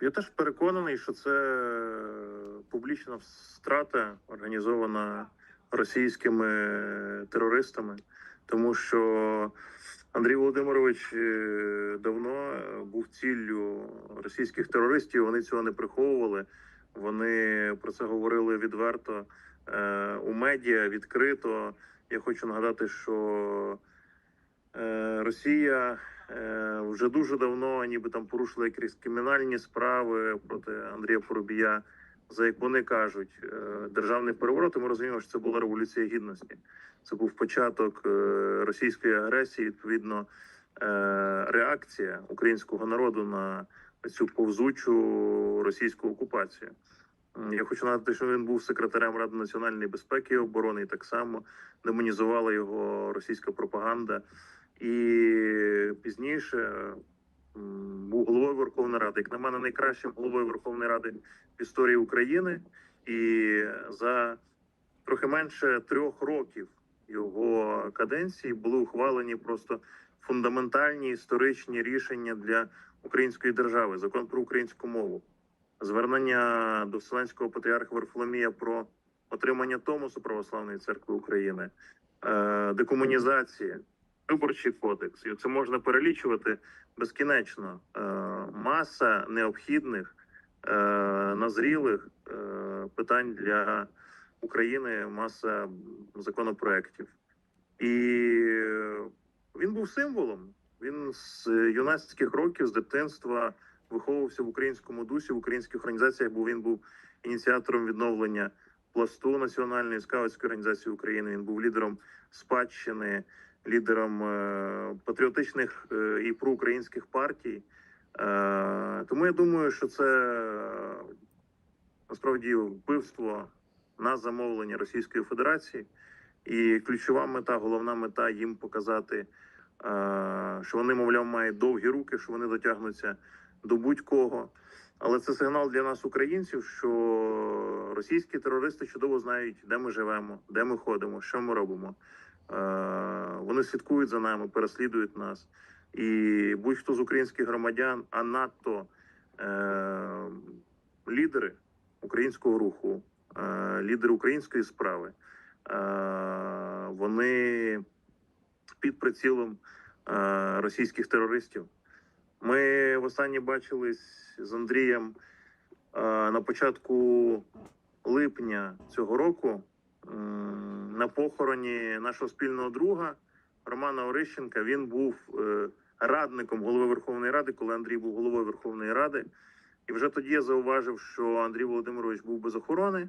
Я теж переконаний, що це публічна втрата, організована російськими терористами, тому що Андрій Володимирович е, давно був ціллю російських терористів. Вони цього не приховували. Вони про це говорили відверто е, у медіа відкрито. Я хочу нагадати, що е, Росія е, вже дуже давно, ніби там порушила якісь кримінальні справи проти Андрія Поробія. За як вони кажуть, е, державний переворот. Ми розуміємо, що це була революція гідності. Це був початок е, російської агресії. Відповідно, е, реакція українського народу на цю повзучу російську окупацію. Я хочу нагадати, що він був секретарем Ради національної безпеки і оборони, і так само демонізувала його російська пропаганда. І пізніше був головою Верховної Ради. Як на мене, найкращим головою Верховної Ради в історії України. І за трохи менше трьох років його каденції були ухвалені просто фундаментальні історичні рішення для української держави. Закон про українську мову, звернення до Вселенського патріарха Варфоломія про отримання Томосу Православної церкви України, е, декомунізація, виборчий кодекс. І це можна перелічувати безкінечно. Е, маса необхідних, е, назрілих е, питань для України, маса законопроєктів. І він був символом. Він з юнацьких років, з дитинства виховувався в українському дусі, в українських організаціях, бо він був ініціатором відновлення пласту національної скаутської організації України. Він був лідером спадщини, лідером е, патріотичних е, і проукраїнських партій. Е, тому я думаю, що це насправді вбивство на замовлення Російської Федерації. І ключова мета, головна мета їм показати, що вони, мовляв, мають довгі руки, що вони дотягнуться до будь-кого. Але це сигнал для нас, українців, що російські терористи чудово знають, де ми живемо, де ми ходимо, що ми робимо. Е, Вони слідкують за нами, переслідують нас. І будь-хто з українських громадян, а надто е, лідери українського руху, е, лідери української справи, е, вони під прицілом е, російських терористів. Ми востаннє бачились з Андрієм е, на початку липня цього року м, на похороні нашого спільного друга Романа Орищенка. Він був е, радником голови Верховної Ради, коли Андрій був головою Верховної Ради. І вже тоді я зауважив, що Андрій Володимирович був без охорони.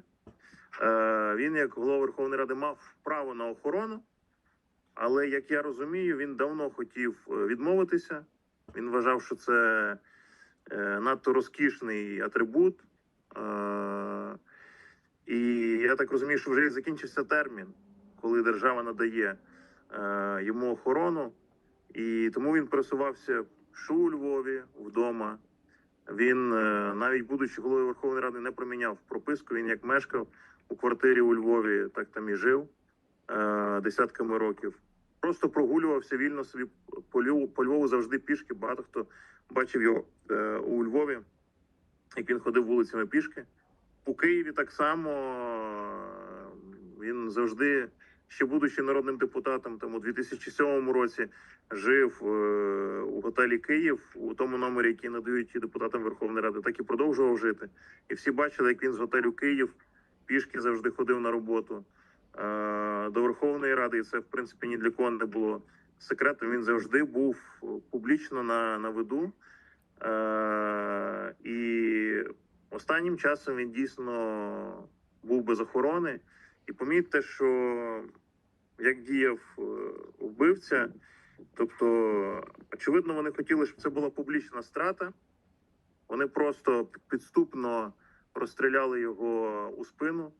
Е, Він, як голова Верховної Ради, мав право на охорону, але як я розумію, він давно хотів е, відмовитися. Він вважав, що це надто розкішний атрибут. І я так розумію, що вже закінчився термін, коли держава надає е, йому охорону. І тому він пересувався що у Львові вдома. Він, е, навіть будучи головою Верховної Ради, не проміняв прописку. Він як мешкав у квартирі у Львові, так там і жив е, десятками років. Просто прогулювався вільно собі по Львову, по Львову завжди пішки. Багато хто бачив його е, у Львові, як він ходив вулицями пішки. У Києві так само е, він завжди, ще будучи народним депутатом, там у 2007 році жив е, у готелі Київ у тому номері, який надають депутатам Верховної Ради, так і продовжував жити. І всі бачили, як він з готелю Київ пішки завжди ходив на роботу е, до Верховної Ради. І це в принципі ні для кого не було секретом. Він завжди був публічно на, на виду. І останнім часом він дійсно був без охорони. І помітьте, що як діяв е, вбивця, тобто, очевидно, вони хотіли, щоб це була публічна страта. Вони просто підступно розстріляли його у спину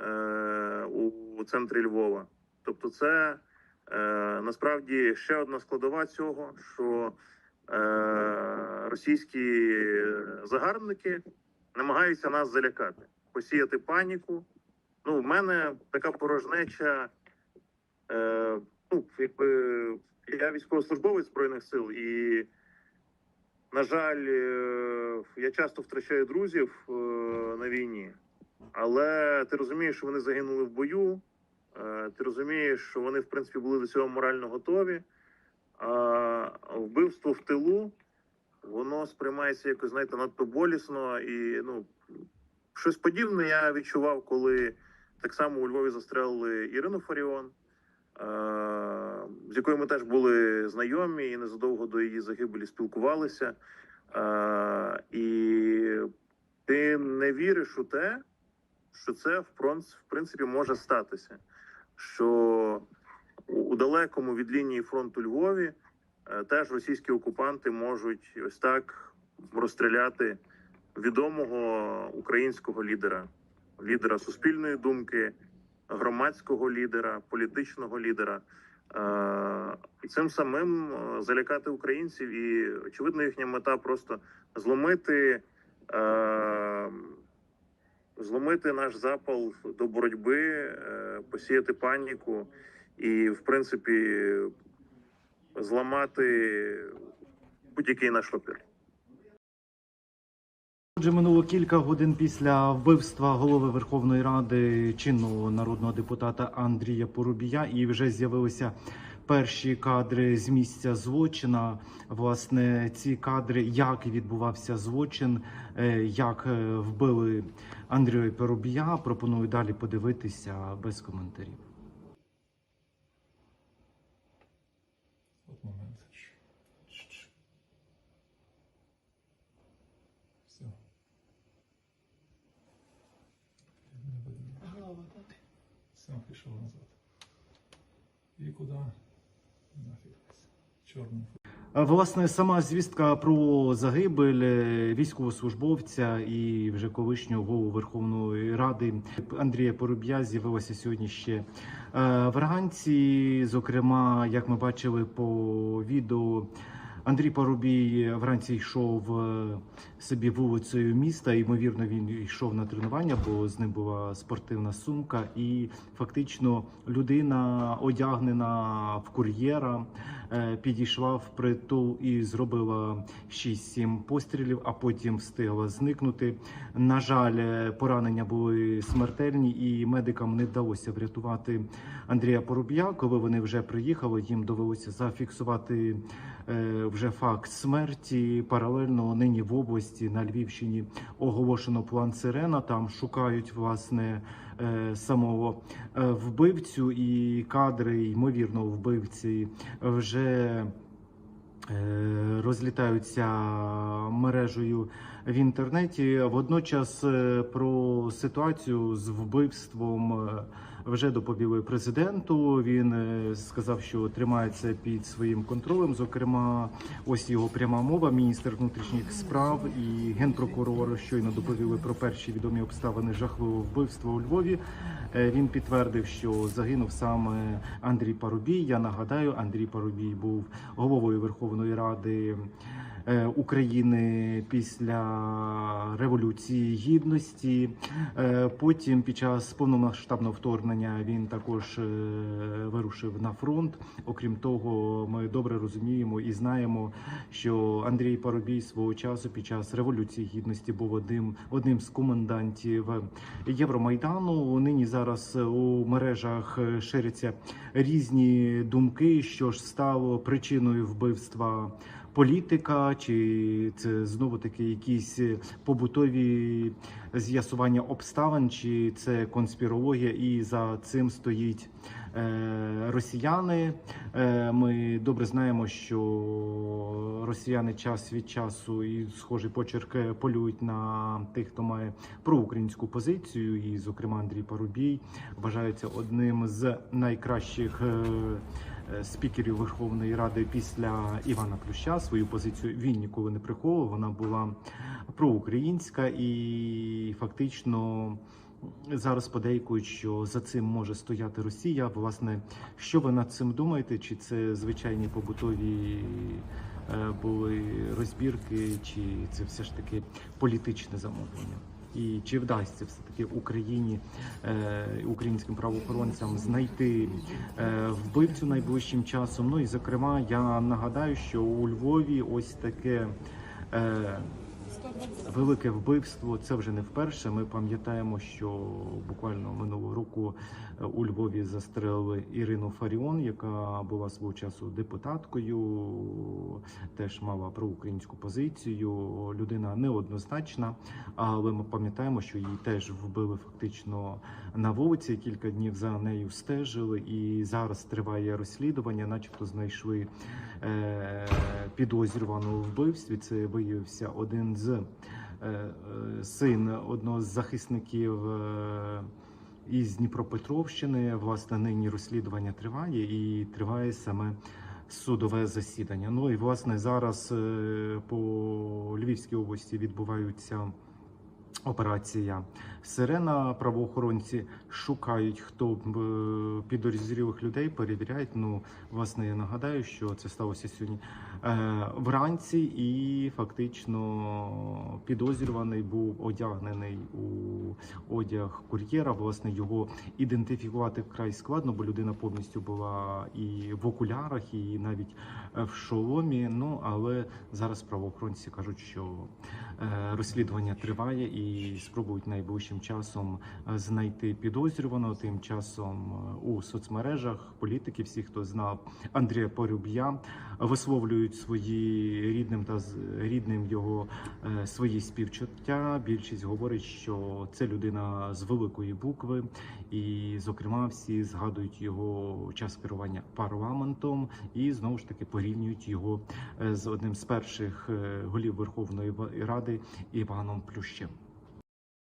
е, у центрі Львова. Тобто, це е, насправді ще одна складова цього, що е, російські загарбники намагаються нас залякати, посіяти паніку. Ну, в мене така порожнеча. Е, ну, якби я військовослужбовець збройних сил, і На жаль, е, я часто втрачаю друзів е, на війні, але ти розумієш, що вони загинули в бою. е, Ти розумієш, що вони в принципі були до цього морально готові. А вбивство в тилу воно сприймається якось, знаєте, надто болісно. І ну щось подібне я відчував, коли так само у Львові застрелили Ірину Фаріон, е, з якою ми теж були знайомі і незадовго до її загибелі спілкувалися. Е, І ти не віриш у те, що це в принципі може статися. Що у далекому від лінії фронту Львові теж російські окупанти можуть ось так розстріляти відомого українського лідера, лідера суспільної думки, громадського лідера, політичного лідера. Е, цим самим е, залякати українців. І очевидно, їхня мета просто зломити, е, зломити наш запал до боротьби, е, посіяти паніку і, в принципі, зламати будь-який наш опір. Отже, минуло кілька годин після вбивства голови Верховної Ради чинного народного депутата Андрія Порубія, і вже з'явилися перші кадри з місця злочина. Власне, ці кадри, як відбувався злочин, е, як е, вбили Андрія Порубія. Пропоную далі подивитися без коментарів. момент. Все. Не видно. Голова так. Все, пішов назад. І куди? Нафіг. Чорний. Власне, сама звістка про загибель е, військовослужбовця і вже колишнього голову Верховної Ради Андрія Порубія з'явилася сьогодні ще е, вранці. Зокрема, як ми бачили по відео, Андрій Порубій вранці йшов е, собі вулицею міста. Ймовірно, він йшов на тренування, бо з ним була спортивна сумка, і фактично людина одягнена в кур'єра підійшла в притул і зробила 6-7 пострілів, а потім встигла зникнути. На жаль, е, поранення були смертельні, і медикам не вдалося врятувати Андрія Порубія. Коли вони вже приїхали, їм довелося зафіксувати е, вже факт смерті. Паралельно нині в області на Львівщині оголошено план Сирена. Там шукають власне е, самого е, вбивцю і кадри ймовірно вбивці вже. Е, Розлітаються мережею в інтернеті. Водночас е, про ситуацію з вбивством е, вже доповіли президенту. Він е, сказав, що тримається під своїм контролем. Зокрема, ось його пряма мова. Міністр внутрішніх справ і генпрокурор щойно доповіли про перші відомі обставини жахливого вбивства у Львові. Е, Він підтвердив, що загинув саме Андрій Парубій. Я нагадаю, Андрій Парубій був головою Верховної Ради. Е, України після революції гідності. Е, Потім, під час повномасштабного вторгнення, він також е, вирушив на фронт. Окрім того, ми добре розуміємо і знаємо, що Андрій Парубій свого часу під час революції гідності був одним одним з комендантів Євромайдану. Нині зараз у мережах ширяться різні думки, що ж стало причиною вбивства політика, чи це знову таки якісь побутові з'ясування обставин, чи це конспірологія, і за цим стоїть е, росіяни. Е, ми добре знаємо, що росіяни час від часу і схожий почерк е, полюють на тих, хто має проукраїнську позицію, і, зокрема, Андрій Парубій вважається одним з найкращих. Е, Спікерів Верховної Ради після Івана Плюща свою позицію він ніколи не приховував. Вона була проукраїнська і фактично зараз подейкують, що за цим може стояти Росія. Власне, що ви над цим думаєте? Чи це звичайні побутові е, були розбірки, чи це все ж таки політичне замовлення? І чи вдасться все таки Україні е, українським правоохоронцям знайти е, вбивцю найближчим часом? Ну і зокрема, я нагадаю, що у Львові ось таке Е, Велике вбивство це вже не вперше. Ми пам'ятаємо, що буквально минулого року е, у Львові застрелили Ірину Фаріон, яка була свого часу депутаткою, теж мала проукраїнську позицію. Людина неоднозначна, але ми пам'ятаємо, що її теж вбили фактично на вулиці. Кілька днів за нею стежили, і зараз триває розслідування, начебто знайшли е, підозрюваного вбивстві. Це виявився один з е, е, син одного з захисників. е, Із Дніпропетровщини власне нині розслідування триває і триває саме судове засідання. Ну і власне зараз по Львівській області відбуваються операція Сирена. Правоохоронці шукають, хто підозрілих людей перевіряють. Ну, власне, я нагадаю, що це сталося сьогодні вранці, і фактично підозрюваний був одягнений у одяг кур'єра. Власне, його ідентифікувати вкрай складно, бо людина повністю була і в окулярах, і навіть е, в шоломі. Ну але зараз правоохоронці кажуть, що е, розслідування триває і спробують найближчим часом е, знайти підозрюваного. Тим часом е, у соцмережах політики, всі, хто знав Андрія Поруб'я, висловлюють свої рідним та рідним його е, свої співчуття. Більшість говорить, що це людина з великої букви, і, зокрема, всі згадують його час керування парламентом і знову ж таки порівнюють його е, з одним з перших е, голів Верховної Ради Іваном Плющем.